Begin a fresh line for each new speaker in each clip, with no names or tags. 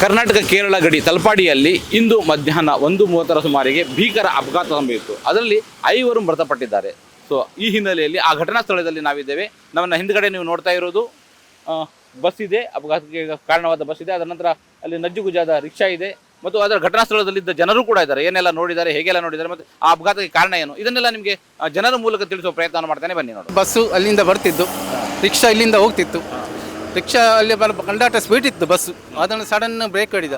ಕರ್ನಾಟಕ ಕೇರಳ ಗಡಿ ತಲಪಾಡಿಯಲ್ಲಿ ಇಂದು ಮಧ್ಯಾಹ್ನ ಒಂದು ಮೂವತ್ತರ ಸುಮಾರಿಗೆ ಭೀಕರ ಅಪಘಾತ ಸಂಭವಿಸಿತು ಅದರಲ್ಲಿ ಐವರು ಮೃತಪಟ್ಟಿದ್ದಾರೆ. ಸೊ ಈ ಹಿನ್ನೆಲೆಯಲ್ಲಿ ಆ ಘಟನಾ ಸ್ಥಳದಲ್ಲಿ ನಾವಿದ್ದೇವೆ. ನಮ್ಮನ್ನು ಹಿಂದ್ಗಡೆ ನೀವು ನೋಡ್ತಾ ಇರೋದು. ಬಸ್ ಇದೆ. ಅಪಘಾತಕ್ಕೆ ಕಾರಣವಾದ ಬಸ್ ಇದೆ. ಅದರ ನಂತರ ಅಲ್ಲಿ ನಜ್ಜುಗುಜಾದ ರಿಕ್ಷಾ ಇದೆ. ಮತ್ತು ಅದರ ಘಟನಾ ಸ್ಥಳದಲ್ಲಿದ್ದ ಜನರು ಕೂಡ ಇದ್ದಾರೆ. ಏನೆಲ್ಲ ನೋಡಿದ್ದಾರೆ, ಹೇಗೆಲ್ಲ ನೋಡಿದ್ದಾರೆ ಮತ್ತು ಆ ಅಪಘಾತಕ್ಕೆ ಕಾರಣ ಏನು? ಇದನ್ನೆಲ್ಲ ನಿಮಗೆ ಜನರ ಮೂಲಕ ತಿಳಿಸುವ ಪ್ರಯತ್ನ ಮಾಡ್ತಾನೆ. ಬನ್ನಿ ನೋಡಿ
ಬಸ್ಸು ಅಲ್ಲಿಂದ ಬರ್ತಿದ್ದು ರಿಕ್ಷಾ ಇಲ್ಲಿಂದ ಹೋಗ್ತಿತ್ತು. ರಿಕ್ಷಾ ಅಲ್ಲಿ ಬರ ಕಂಡಾಟ ಸ್ಪೀಡ್ ಇತ್ತು ಬಸ್ಸು ಅದನ್ನು ಸಡನ್ ಬ್ರೇಕ್ ಹೊಡಿದ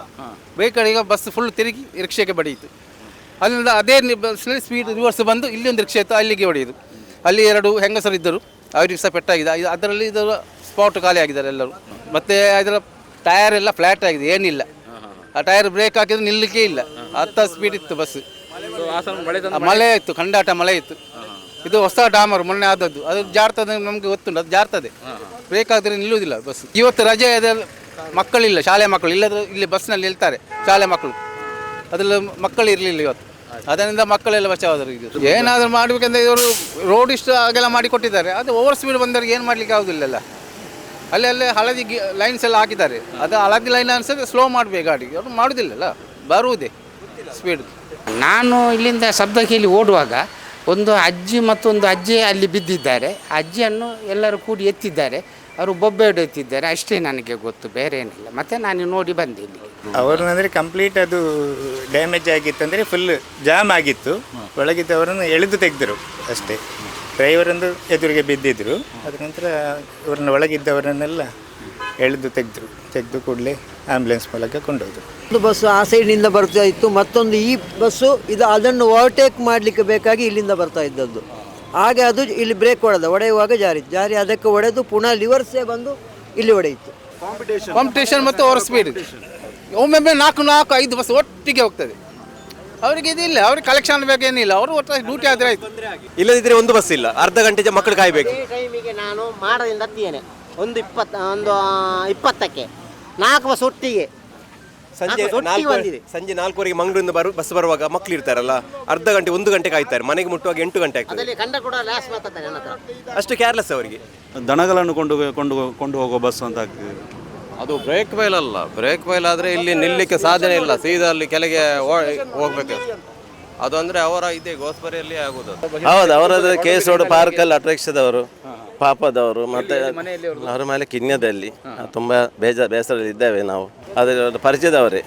ಬ್ರೇಕ್ ಹೊಡಿಗ ಬಸ್ ಫುಲ್ ತಿರುಗಿ ರಿಕ್ಷಾಕ್ಕೆ ಬಡಿಯಿತು. ಅಲ್ಲಿಂದ ಅದೇ ಬಸ್ನಲ್ಲಿ ಸ್ಪೀಡ್ ರಿವರ್ಸ್ ಬಂದು ಇಲ್ಲಿ ಒಂದು ರಿಕ್ಷಾ ಇತ್ತು ಅಲ್ಲಿಗೆ ಹೊಡೆಯಿತು ಅಲ್ಲಿ ಎರಡು ಹೆಂಗಸರು ಇದ್ದರು. ಅವರಿಗೆ ಸಹ ಪೆಟ್ಟಾಗಿದೆ. ಅದರಲ್ಲಿ ಇದರ ಸ್ಪಾಟ್ ಖಾಲಿ ಆಗಿದ್ದಾರೆ ಎಲ್ಲರೂ. ಮತ್ತೆ ಅದರ ಟಯರ್ ಎಲ್ಲ ಫ್ಲಾಟ್ ಆಗಿದೆ ಏನಿಲ್ಲ. ಆ ಟೈರ್ ಬ್ರೇಕ್ ಹಾಕಿದ್ರೆ ನಿಲ್ಲಕ್ಕೆ ಇಲ್ಲ. ಅತ್ತ ಸ್ಪೀಡ್ ಇತ್ತು ಬಸ್
ಮಳೆ
ಇತ್ತು ಕಂಡಾಟ ಮಳೆ ಇತ್ತು. ಇದು ಹೊಸ ಡಾಮರ್, ಮೊನ್ನೆ ಆದದ್ದು. ಅದು ಜಾರ್ತದೆ ನಮಗೆ ಗೊತ್ತುಂಟು, ಅದು ಜಾರ್ತದೆ. ಬ್ರೇಕ್ ಆದರೆ ನಿಲ್ಲುವುದಿಲ್ಲ ಬಸ್ ಇವತ್ತು ರಜೆ ಇದೆ ಮಕ್ಕಳಿಲ್ಲ, ಶಾಲೆ ಮಕ್ಕಳು. ಇಲ್ಲದ್ರೆ ಇಲ್ಲಿ ಬಸ್ನಲ್ಲಿ ನಿಲ್ತಾರೆ ಶಾಲೆ ಮಕ್ಕಳು. ಅದ್ರಲ್ಲಿ ಮಕ್ಕಳು ಇರಲಿಲ್ಲ ಇವತ್ತು. ಅದರಿಂದ ಮಕ್ಕಳೆಲ್ಲ ಬಚಾವಾದರು ಈಗ. ಏನಾದರೂ ಮಾಡಬೇಕಂದ್ರೆ ಇವರು ರೋಡ್ ಇಷ್ಟು ಹಾಗೆಲ್ಲ ಮಾಡಿ ಕೊಟ್ಟಿದ್ದಾರೆ. ಅದು ಓವರ್ ಸ್ಪೀಡ್ ಬಂದವರಿಗೆ ಏನು ಮಾಡಲಿಕ್ಕೆ ಆಗೋದಿಲ್ಲಲ್ಲ. ಅಲ್ಲಿ ಅಲ್ಲೇ ಹಳದಿ ಲೈನ್ಸ್ ಎಲ್ಲ ಹಾಕಿದ್ದಾರೆ. ಅದು ಹಳದಿ ಲೈನ್ ಅನ್ಸಿದ್ರೆ ಸ್ಲೋ ಮಾಡಬೇಕು ಗಾಡಿ. ಅವರು ಮಾಡೋದಿಲ್ಲಲ್ಲ, ಬರುವುದೇ ಸ್ಪೀಡ್
ನಾನು ಇಲ್ಲಿಂದ ಶಬ್ದ ಕೇಳಿ ಓಡುವಾಗ ಒಂದು ಅಜ್ಜಿ ಮತ್ತೊಂದು ಅಜ್ಜಿ ಅಲ್ಲಿ ಬಿದ್ದಿದ್ದಾರೆ. ಅಜ್ಜಿಯನ್ನು ಎಲ್ಲರೂ ಕೂಡಿ ಎತ್ತಿದ್ದಾರೆ. ಅವರು ಬೊಬ್ಬೆ ಎತ್ತಿದ್ದಾರೆ ಅಷ್ಟೇ ನನಗೆ ಗೊತ್ತು, ಬೇರೆ ಏನಿಲ್ಲ. ಮತ್ತೆ ನಾನು ನೋಡಿ ಬಂದೆ ಇಲ್ಲಿ
ಅವರನ್ನಂದರೆ ಕಂಪ್ಲೀಟ್ ಅದು ಡ್ಯಾಮೇಜ್ ಆಗಿತ್ತು ಅಂದರೆ ಫುಲ್ ಜಾಮ್ ಆಗಿತ್ತು. ಒಳಗಿದ್ದವರನ್ನು ಎಳೆದು ತೆಗೆದರು ಅಷ್ಟೇ. ಡ್ರೈವರೊಂದು ಎದುರಿಗೆ ಬಿದ್ದಿದ್ದರು ಅದ ನಂತರ ಇವ್ರನ್ನ ಒಳಗಿದ್ದವರನ್ನೆಲ್ಲ ಎಳೆದು ತೆಗೆದ್ರು ತೆಗೆದು ಕೂಡಲೇ ಆಂಬುಲೆನ್ಸ್ ಮೂಲಕ ಕೊಂಡೋದ್ರು.
ಒಂದು ಬಸ್ಸು ಆ ಸೈಡ್ನಿಂದ ಬರ್ತಾ ಇತ್ತು ಮತ್ತೊಂದು ಈ ಬಸ್ಸು ಇದು ಅದನ್ನು ಓವರ್ಟೇಕ್ ಮಾಡಲಿಕ್ಕೆ ಬೇಕಾಗಿ ಇಲ್ಲಿಂದ ಬರ್ತಾ ಇದ್ದದ್ದು. ಹಾಗೆ ಅದು ಇಲ್ಲಿ ಬ್ರೇಕ್ ಹೊಡೆದ ಒಡೆಯುವಾಗ ಜಾರಿ ಜಾರಿ ಅದಕ್ಕೆ ಒಡೆದು ಪುನಃ ಲಿವರ್ಸೇ ಬಂದು ಇಲ್ಲಿ ಒಡೆಯಿತು.
ಕಾಂಪಿಟೇಷನ್ ಮತ್ತು ಓವರ್ ಸ್ಪೀಡ್ ಒಮ್ಮೊಮ್ಮೆ ನಾಲ್ಕು ನಾಲ್ಕು ಐದು ಬಸ್ ಒಟ್ಟಿಗೆ ಹೋಗ್ತದೆ. ಅವರಿಗೆ ಇದಿಲ್ಲ ಅವ್ರಿಗೆ ಕಲೆಕ್ಷನ್ ಬೇಕೇನಿಲ್ಲ ಅವರು ಒಟ್ಟು ಡ್ಯೂಟಿ ಆದರೆ ಆಯ್ತು.
ಇಲ್ಲದಿದ್ದರೆ ಒಂದು ಬಸ್ ಇಲ್ಲ ಅರ್ಧ ಗಂಟೆ ಜ- ಮಕ್ಕಳು ಕಾಯಬೇಕು.
ಟೈಮಿಗೆ ನಾನು ಮಾಡದಿಂದ ಹತ್ತಿದ್ದೇನೆ ಒಂದು ಇಪ್ಪತ್ತು ಒಂದು ಇಪ್ಪತ್ತಕ್ಕೆ. ನಾಲ್ಕು ಬಸ್ ಒಟ್ಟಿಗೆ
ಸಂಜೆ
ನಾಲ್ಕು
ನಾಲ್ಕು
ಬಂದಿದೆ.
ಸಂಜೆ ನಾಲ್ಕುವರೆಗೆ ಮಂಗಳೂರಿಂದ ಬರು ಬಸ್ ಬರುವಾಗ ಮಕ್ಕಳು ಇರ್ತಾರಲ್ಲ ಅರ್ಧ ಗಂಟೆ ಒಂದು ಗಂಟೆ ಕಾಯ್ತಾರೆ. ಮನೆಗೆ ಮುಟ್ಟುವಾಗ ಎಂಟು ಗಂಟೆ ಆಗ್ತದೆ.
ಅದರಲ್ಲಿ ಕಂಡ ಕೂಡ ಲಾಸ್ಟ್ ಮಾತಾಡ್ತಾನೆ ನನ್ನ ಹತ್ರ.
ಅಷ್ಟು ಕೇರ್ಲೆಸ್ ಅವರಿಗೆ.
ದನಗಳನ್ನು ಕೊಂಡು ಕೊಂಡು ಕೊಂಡು ಹೋಗುವ ಬಸ್ ಅಂತ ಆಗ್ತದೆ.
ಅದು ಬ್ರೇಕ್ ಫೈಲ್ ಅಲ್ಲ. ಬ್ರೇಕ್ ಫೈಲ್ ಆದರೆ ಇಲ್ಲಿ ನಿಲ್ಲಕ್ಕೆ ಸಾಧ್ಯನೇ ಇಲ್ಲ. ಸೀದಾ ಅಲ್ಲಿ ಕೆಳಗೆ ಹೋಗ್ಬೇಕು. ಅದು ಅಂದರೆ ಅವರ ಇದೆ ಗೋಸ್ಬರಿಯಲ್ಲಿ ಆಗೋದು.
ಹೌದು ಅವರದ್ದು ಕೇಸ್ ರೋಡ್ ಪಾರ್ಕಲ್ಲಿ ಅಟ್ರಾಕ್ಷದವರು ಪಾಪದವರು ಮತ್ತೆ ಅವರ ಮೇಲೆ ಕಿನ್ಯದಲ್ಲಿ ತುಂಬ ಬೇಜಾರು ಬೇಸರದಲ್ಲಿ ಇದ್ದೇವೆ ನಾವು. ಅದರ ಪರಿಚಯದವರೇ.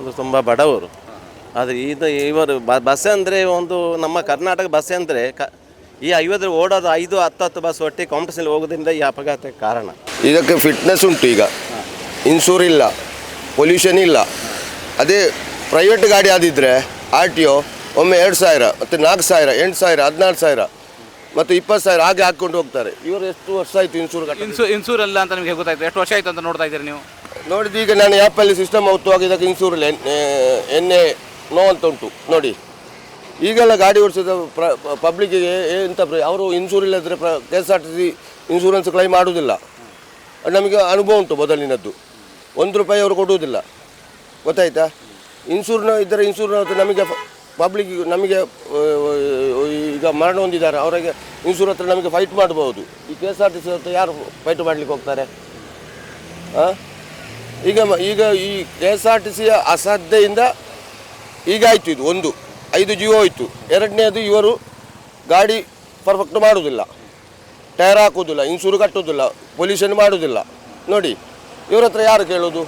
ಅದು ತುಂಬ ಬಡವರು. ಆದರೆ ಇದು ಇವರು ಬ- ಬಸ್ ಅಂದರೆ ಒಂದು ನಮ್ಮ ಕರ್ನಾಟಕ ಬಸ್ ಅಂದರೆ ಕ ಈ ಐವತ್ತು ಓಡೋದು ಐದು ಹತ್ತು ಹತ್ತು ಬಸ್ ಒಟ್ಟಿಗೆ ಕಾಂಪಿಟೇಷನ್ ಹೋಗೋದ್ರಿಂದ ಈ ಅಪಘಾತಕ್ಕೆ ಕಾರಣ.
ಇದಕ್ಕೆ ಫಿಟ್ನೆಸ್ ಉಂಟು ಈಗ. ಇನ್ಸೂರ್ ಇಲ್ಲ. ಪೊಲ್ಯೂಷನ್ ಇಲ್ಲ. ಅದೇ ಪ್ರೈವೇಟ್ ಗಾಡಿ ಆದಿದ್ರೆ ಆರ್ ಟಿ ಒ ಒಮ್ಮೆ ಎರಡು ಸಾವಿರ ಮತ್ತು ನಾಲ್ಕು ಸಾವಿರ ಎಂಟು ಸಾವಿರ ಹದಿನಾರು ಸಾವಿರ. ಮತ್ತು ಇಪ್ಪತ್ತು ಸಾವಿರ ಹಾಗೆ ಹಾಕ್ಕೊಂಡು ಹೋಗ್ತಾರೆ. ಇವರು ಎಷ್ಟು ವರ್ಷ ಆಯಿತು ಇನ್ಸೂರ್ ಕಟ್ಟ
ಇನ್ಸೂ ಇನ್ಸೂರ್ ಅಲ್ಲ ಅಂತ ನಿಮಗೆ ಗೊತ್ತಾಯ್ತು. ಎಷ್ಟು ವರ್ಷ ಆಯ್ತು ಅಂತ ನೋಡ್ತಾ ಇದ್ದೀರಿ ನೀವು?
ನೋಡಿದ್ದು ಈಗ ನಾನು ಆ್ಯಪಲ್ಲಿ ಸಿಸ್ಟಮ್ ಔಟ್ ಇದಕ್ಕೆ ಇನ್ಸೂರ್ ಎಣ್ಣೆ ನೋ ಅಂತ ಉಂಟು. ನೋಡಿ. ಈಗೆಲ್ಲ ಗಾಡಿ ಓಡಿಸಿದ ಪಬ್ಲಿಕ್ಕಿಗೆ ಎಂತ ಪ್ರ- ಅವರು ಇನ್ಸೂರ್ ಇಲ್ಲದ್ರೆ ಪ್ರ K S R T C insurance claim ಮಾಡೋದಿಲ್ಲ ನಮಗೆ ಅನುಭವ ಉಂಟು ಮೊದಲಿನದ್ದು. ಒಂದು ರೂಪಾಯಿ ಅವರು ಕೊಡುವುದಿಲ್ಲ. ಗೊತ್ತಾಯ್ತಾ? ಇನ್ಸೂರ್ನ ಇದ್ದರೆ ಇನ್ಸೂರ್ನ ನಮಗೆ ಪಬ್ಲಿಕ್ ನಮಗೆ ಈಗ ಮರಣ ಹೊಂದಿದ್ದಾರೆ, ಅವರಿಗೆ ಇನ್ಸೂರ್ ಹತ್ರ ನಮಗೆ ಫೈಟ್ ಮಾಡ್ಬೋದು. ಈ K S R T C ಹತ್ರ ಯಾರು ಫೈಟ್ ಮಾಡಲಿಕ್ಕೆ ಹೋಗ್ತಾರೆ? ಈಗ ಈಗ ಈ ಕೆ ಎಸ್ ಆರ್ ಟಿ ಸಿಯ ಅಸಾಧ್ಯೆಯಿಂದ ಈಗ ಆಯಿತು ಇದು ಒಂದು, ಐದು ಜೀವ ಹೋಯಿತು ಎರಡನೇದು ಇವರು ಗಾಡಿ ಪರ್ಫೆಕ್ಟ್ ಮಾಡುವುದಿಲ್ಲ. ಟೈರ್ ಹಾಕುವುದಿಲ್ಲ ಇನ್ಸೂರು ಕಟ್ಟುವುದಿಲ್ಲ ಪೊಲ್ಯೂಷನ್ ಮಾಡುವುದಿಲ್ಲ. ನೋಡಿ, ಇವರ ಹತ್ರ ಯಾರು ಕೇಳೋದು?